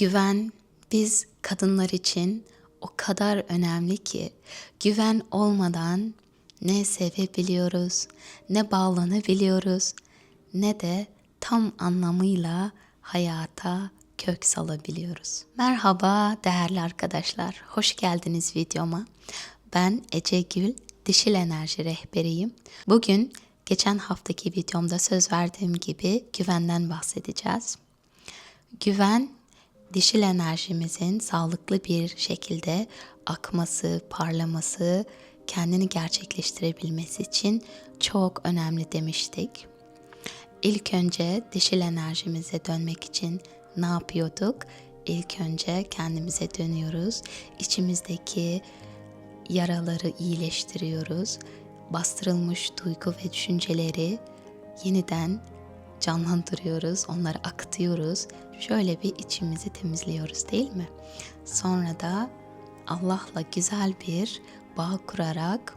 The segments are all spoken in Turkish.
Güven biz kadınlar için o kadar önemli ki güven olmadan ne sevebiliyoruz, ne bağlanabiliyoruz, ne de tam anlamıyla hayata kök salabiliyoruz. Merhaba değerli arkadaşlar, hoş geldiniz videoma. Ben Ece Gül, dişil enerji rehberiyim. Bugün geçen haftaki videomda söz verdiğim gibi güvenden bahsedeceğiz. Güven dişil enerjimizin sağlıklı bir şekilde akması, parlaması, kendini gerçekleştirebilmesi için çok önemli demiştik. İlk önce dişil enerjimize dönmek için ne yapıyorduk? İlk önce kendimize dönüyoruz. İçimizdeki yaraları iyileştiriyoruz. Bastırılmış duygu ve düşünceleri yeniden canlandırıyoruz, onları akıtıyoruz. Şöyle bir içimizi temizliyoruz değil mi? Sonra da Allah'la güzel bir bağ kurarak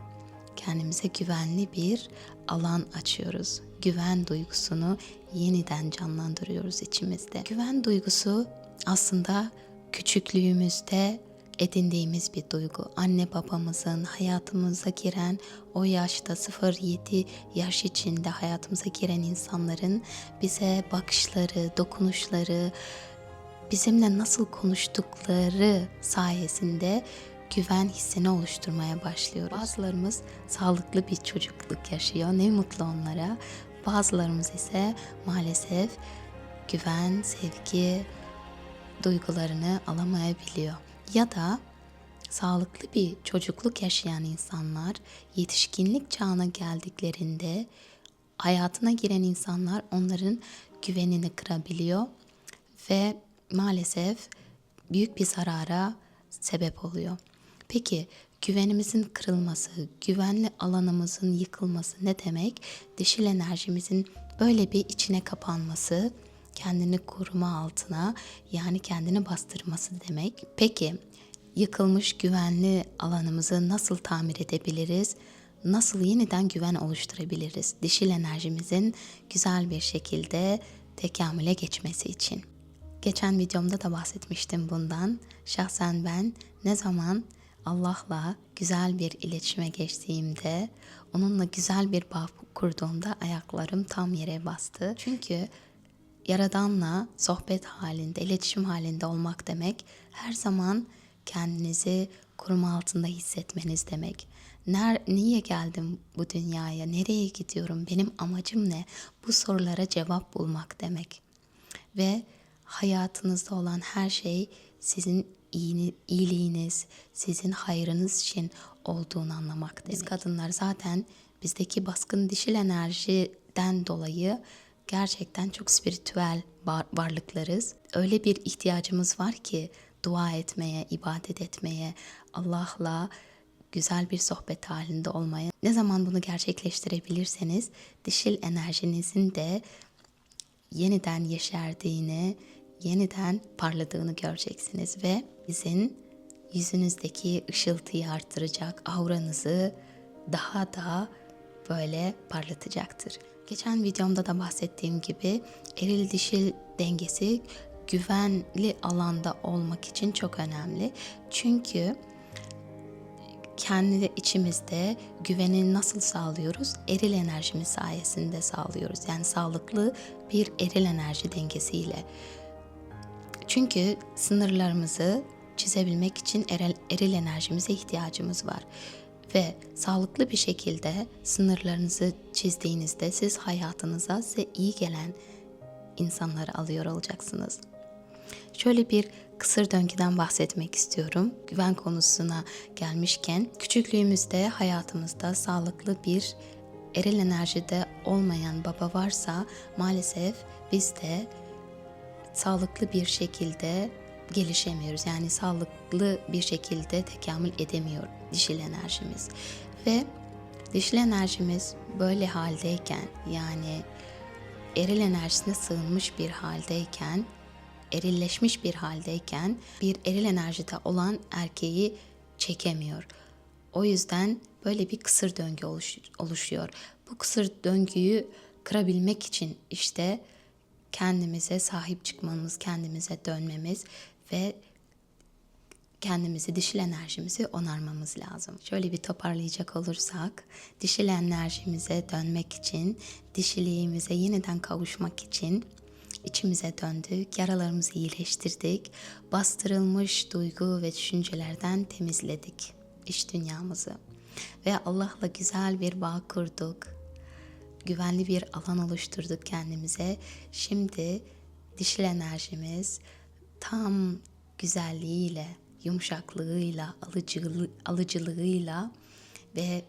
kendimize güvenli bir alan açıyoruz. Güven duygusunu yeniden canlandırıyoruz içimizde. Güven duygusu aslında küçüklüğümüzde edindiğimiz bir duygu. Anne babamızın hayatımıza giren o yaşta 0-7 yaş içinde hayatımıza giren insanların bize bakışları, dokunuşları, bizimle nasıl konuştukları sayesinde güven hissini oluşturmaya başlıyoruz. Bazılarımız sağlıklı bir çocukluk yaşıyor. Ne mutlu onlara. Bazılarımız ise maalesef güven, sevgi duygularını alamayabiliyor. Ya da sağlıklı bir çocukluk yaşayan insanlar yetişkinlik çağına geldiklerinde hayatına giren insanlar onların güvenini kırabiliyor ve maalesef büyük bir zarara sebep oluyor. Peki güvenimizin kırılması, güvenli alanımızın yıkılması ne demek? Dişil enerjimizin böyle bir içine kapanması, kendini koruma altına yani kendini bastırması demek. Peki yıkılmış güvenli alanımızı nasıl tamir edebiliriz? Nasıl yeniden güven oluşturabiliriz? Dişil enerjimizin güzel bir şekilde tekamüle geçmesi için. Geçen videomda da bahsetmiştim bundan. Şahsen ben ne zaman Allah'la güzel bir iletişime geçtiğimde, onunla güzel bir bağ kurduğumda ayaklarım tam yere bastı. Çünkü Yaradan'la sohbet halinde, iletişim halinde olmak demek her zaman kendinizi koruma altında hissetmeniz demek. Ner, niye geldim bu dünyaya, nereye gidiyorum, benim amacım ne? Bu sorulara cevap bulmak demek. Ve hayatınızda olan her şey sizin iyiliğiniz, sizin hayrınız için olduğunu anlamak demek. Biz kadınlar zaten bizdeki baskın dişil enerjiden dolayı gerçekten çok spiritüel varlıklarız. Öyle bir ihtiyacımız var ki dua etmeye, ibadet etmeye, Allah'la güzel bir sohbet halinde olmaya. Ne zaman bunu gerçekleştirebilirseniz dişil enerjinizin de yeniden yeşerdiğini, yeniden parladığını göreceksiniz ve sizin yüzünüzdeki ışıltıyı arttıracak, auranızı daha da böyle parlatacaktır. Geçen videomda da bahsettiğim gibi eril dişil dengesi güvenli alanda olmak için çok önemli. Çünkü kendi içimizde güveni nasıl sağlıyoruz? Eril enerjimiz sayesinde sağlıyoruz. Yani sağlıklı bir eril enerji dengesiyle. Çünkü sınırlarımızı çizebilmek için eril, eril enerjimize ihtiyacımız var ve sağlıklı bir şekilde sınırlarınızı çizdiğinizde siz hayatınıza size iyi gelen insanları alıyor olacaksınız. Şöyle bir kısır döngüden bahsetmek istiyorum. Güven konusuna gelmişken küçüklüğümüzde hayatımızda sağlıklı bir eril enerjide olmayan baba varsa maalesef biz de sağlıklı bir şekilde gelişemiyoruz. Yani sağlıklı bir şekilde tekamül edemiyor dişil enerjimiz. Ve dişil enerjimiz böyle haldeyken yani eril enerjisine sığınmış bir haldeyken, erilleşmiş bir haldeyken bir eril enerjide olan erkeği çekemiyor. O yüzden böyle bir kısır döngü oluşuyor. Bu kısır döngüyü kırabilmek için işte kendimize sahip çıkmamız, kendimize dönmemiz ve kendimizi, dişil enerjimizi onarmamız lazım. Şöyle bir toparlayacak olursak, dişil enerjimize dönmek için, dişiliğimize yeniden kavuşmak için içimize döndük, yaralarımızı iyileştirdik, bastırılmış duygu ve düşüncelerden temizledik iç dünyamızı. Ve Allah'la güzel bir bağ kurduk. Güvenli bir alan oluşturduk kendimize. Şimdi dişil enerjimiz tam güzelliğiyle, yumuşaklığıyla, alıcılı, alıcılığıyla ve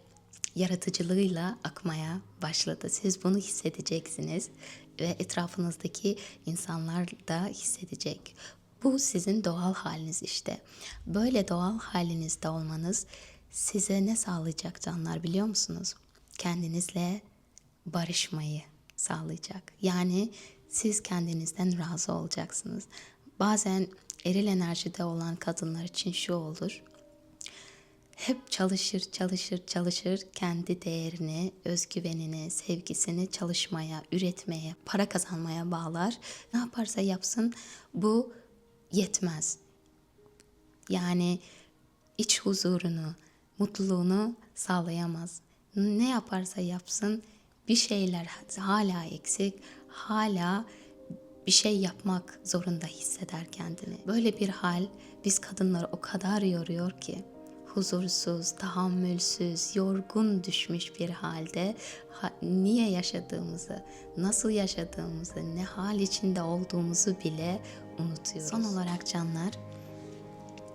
yaratıcılığıyla akmaya başladı. Siz bunu hissedeceksiniz ve etrafınızdaki insanlar da hissedecek. Bu sizin doğal haliniz işte. Böyle doğal halinizde olmanız size ne sağlayacak canlar biliyor musunuz? Kendinizle barışmayı sağlayacak. Yani siz kendinizden razı olacaksınız. Bazen eril enerjide olan kadınlar için şu olur. Hep çalışır, çalışır, çalışır kendi değerini, özgüvenini, sevgisini çalışmaya, üretmeye, para kazanmaya bağlar. Ne yaparsa yapsın bu yetmez. Yani iç huzurunu, mutluluğunu sağlayamaz. Ne yaparsa yapsın bir şeyler hala eksik, hala bir şey yapmak zorunda hisseder kendini. Böyle bir hal biz kadınları o kadar yoruyor ki huzursuz, tahammülsüz, yorgun düşmüş bir halde ha, niye yaşadığımızı, nasıl yaşadığımızı, ne hal içinde olduğumuzu bile unutuyoruz. Son olarak canlar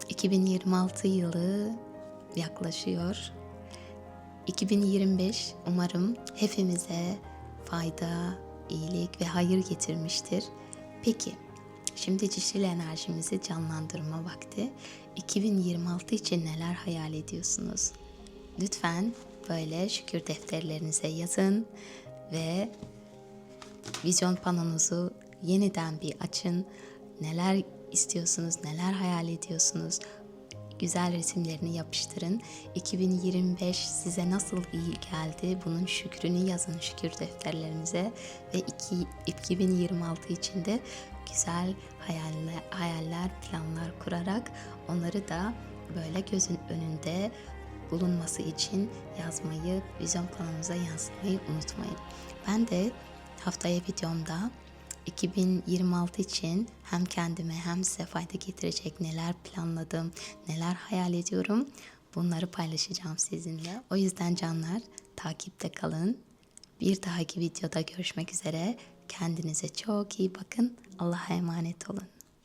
2026 yılı yaklaşıyor. 2025 umarım hepimize fayda, iyilik ve hayır getirmiştir. Peki, şimdi dişil enerjimizi canlandırma vakti. 2026 için neler hayal ediyorsunuz? Lütfen böyle şükür defterlerinize yazın ve vizyon panonuzu yeniden bir açın. Neler istiyorsunuz, neler hayal ediyorsunuz? Güzel resimlerini yapıştırın. 2025 size nasıl iyi geldi? Bunun şükrünü yazın şükür defterlerinize ve iki, 2026 için de güzel hayaller, planlar kurarak onları da böyle gözün önünde bulunması için yazmayı, vizyon planunuza yansıtmayı unutmayın. Ben de haftaya videomda 2026 için hem kendime hem size fayda getirecek neler planladım, neler hayal ediyorum bunları paylaşacağım sizinle. O yüzden canlar takipte kalın. Bir dahaki videoda görüşmek üzere. Kendinize çok iyi bakın. Allah'a emanet olun.